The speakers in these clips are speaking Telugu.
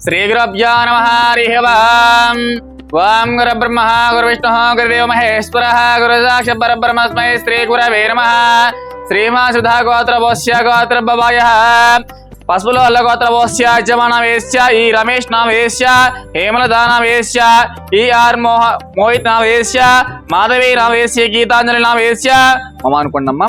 శ్రీగురభ్యో నమ హరి ఓం. ఓం గురు బ్రహ్మ గురు విష్ణు గురుదేవ మహేశ్వర గురు సాక్ష పరబ్రహ్మస్మై శ్రీ గురవే నమ. శ్రీమా సుధా గోత్ర వోస్య గోత్ర బవాయ అల్ల గోత్ర వోస్య యజమాన వేశ్య ఈ రమేష్ నా వేశ్య హేమలతా నామ వేశ్య ఈ ఆర్ మోహ మోహిత్ నా వేశ్య మాధవి నా వేశ్య గీతాంజలి నా వేశ్య మమ అనుకోండమ్మా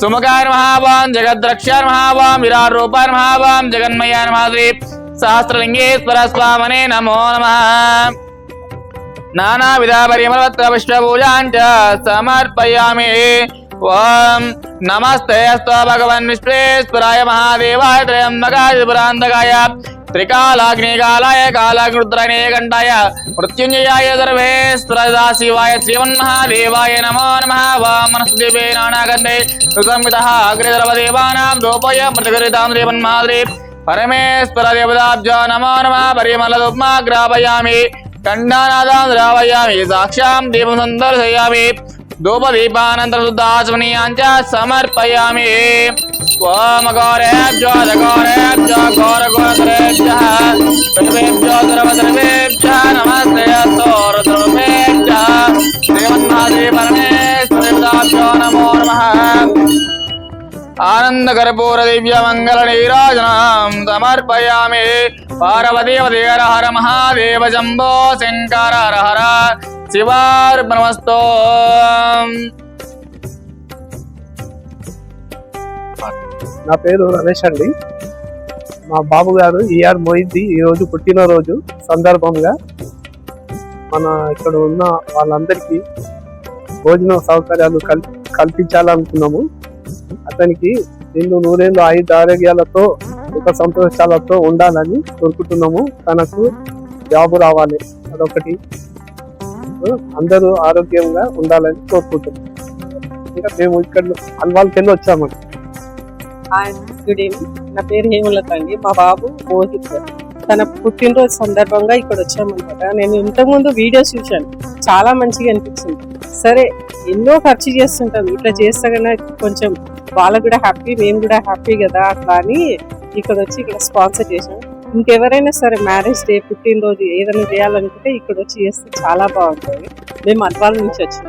సుముఖాయ మహావాం జగద్రక్షాయ మహావాం విరాట్ రూపాయ మహావాం జగన్మయాన్ మహాద్రి సహస్రలింగేశ్వర స్వామనే నమో నమ. నానావిధ పరిమళవత్ర పుష్పూజాంచ సమర్పయామి. ఓం నమస్తే అస్తో భగవన్ విశ్వేశ్వరాయ మహాదేవాయ త్రయంబకాయ పురాంతకాయ. త్రికాలాగ్నికాలాయ కాలాగ్నుద్రనే కంఠాయ మృత్యుంజయాయ సర్వేశ్వర శివాయ శ్రీమన్మహాదేవాయ నమో నమ వామనస్దేవే నానాగంధే సుసంవిత అగ్రదర్వదేవానాం దోపయ రూపయ మృతగరితాం శ్రీమన్మహాదే పరమేశ్వర దేవతాబ్జో నమో నమ పరిమళదుప్మా గ్రాపయామి ఖండానాదాం ద్రావయామి సాక్షాం దీపం సందర్శయామి धूपदीपानन्तरशुद्धाचमनीयाञ्च समर्पयामि। ओम गौरेभ्यो घोरेभ्यो घोरघोरेभ्यः सर्वेभ्यो सर्वसर्वेभ्यः नमः ఆనందకర్పూర దివ్య మంగళ నీరాజనం సమర్పయామే. పార్వదేవ దేవర హర మహాదేవ జంబో శంకర హర హర శివార్పణమస్తో. నా పేరు రమేష్ అండి. మా బాబు గారు ఈఆర్ మొయిద్ది ఈరోజు పుట్టినరోజు సందర్భంగా మన ఇక్కడ ఉన్న వాళ్ళందరికీ భోజన సౌకర్యాలు కల్ కల్పించాలనుకున్నాము. అతనికి నిన్ను నూరేళ్ళు ఆయుధ ఆరోగ్యాలతో సుఖ సంతోషాలతో ఉండాలని కోరుకుంటున్నాము. తనకు జాబు రావాలి. అదొకటి. అందరూ ఆరోగ్యంగా ఉండాలని కోరుకుంటున్నాం ఇంకా మేము ఇక్కడ అల్వాల్కి వెళ్ళి వచ్చామండి గుడ్ ఈవినింగ్ నా పేరు హేమలత అండి. మా బాబు మోహిత్. తన పుట్టినరోజు సందర్భంగా ఇక్కడ వచ్చామన్నమాట. నేను ఇంతకుముందు వీడియోస్ చూశాను. చాలా మంచిగా అనిపించింది. సరే ఎన్నో ఖర్చు చేస్తుంటాం ఇట్లా చేస్తే కొంచెం వాళ్ళకు కూడా హ్యాపీ మేము కూడా హ్యాపీ కదా అట్లా అని ఇక్కడ వచ్చి ఇక్కడ స్పాన్సర్ చేసాం ఇంకెవరైనా సరే మ్యారేజ్ డే పుట్టినరోజు ఏదైనా చేయాలనుకుంటే ఇక్కడ వచ్చి చేస్తే చాలా బాగుంటుంది. మేము అద్వాల నుంచి వచ్చాం